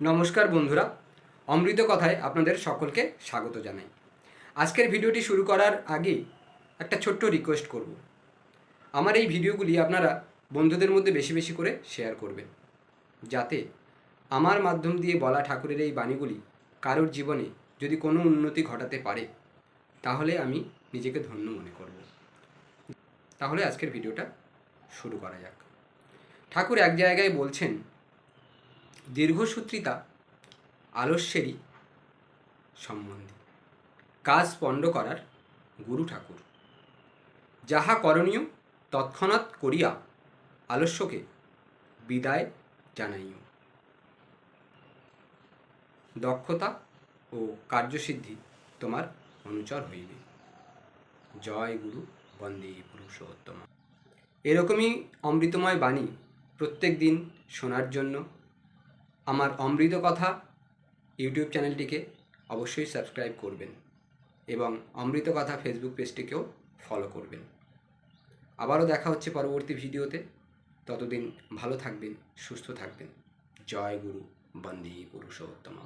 নমস্কার বন্ধুরা, অমৃত কথায় আপনাদের সকলকে স্বাগত জানাই। আজকের ভিডিওটি শুরু করার আগে একটা ছোট্ট রিকোয়েস্ট করব। আমার এই ভিডিওগুলি আপনারা বন্ধুদের মধ্যে বেশি বেশি করে শেয়ার করবেন। যাতে আমার মাধ্যম দিয়ে বলা ঠাকুরের এই বাণীগুলি কারোর জীবনে যদি কোনো উন্নতি ঘটাতে পারে, তাহলে আমি নিজেকে ধন্য মনে করব। তাহলে আজকের ভিডিওটা শুরু করা যাক। ঠাকুর এক জায়গায় বলছেন দীর্ঘসূত্রিতা, আলস্যেরই সম্বন্ধে। কাজ পণ্ড করার গুরু ঠাকুর। যাহা করণীয়, তৎক্ষণাৎ করিয়া আলস্যকে বিদায় জানাইও। দক্ষতা ও কার্যসিদ্ধি তোমার অনুচর হইবে। জয় গুরু, বন্দে পুরুষোত্তম। এরকমই অমৃতময় বাণী প্রত্যেক দিন শোনার জন্য আমার অমৃত কথা ইউটিউব চ্যানেলটিকে অবশ্যই সাবস্ক্রাইব করবেন এবং অমৃত কথা ফেসবুক পেজটিকেও ফলো করবেন। আবারও দেখা হচ্ছে পরবর্তী ভিডিওতে। ততদিন ভালো থাকবেন, সুস্থ থাকবেন। জয় গুরু, বন্দে পুরুষোত্তম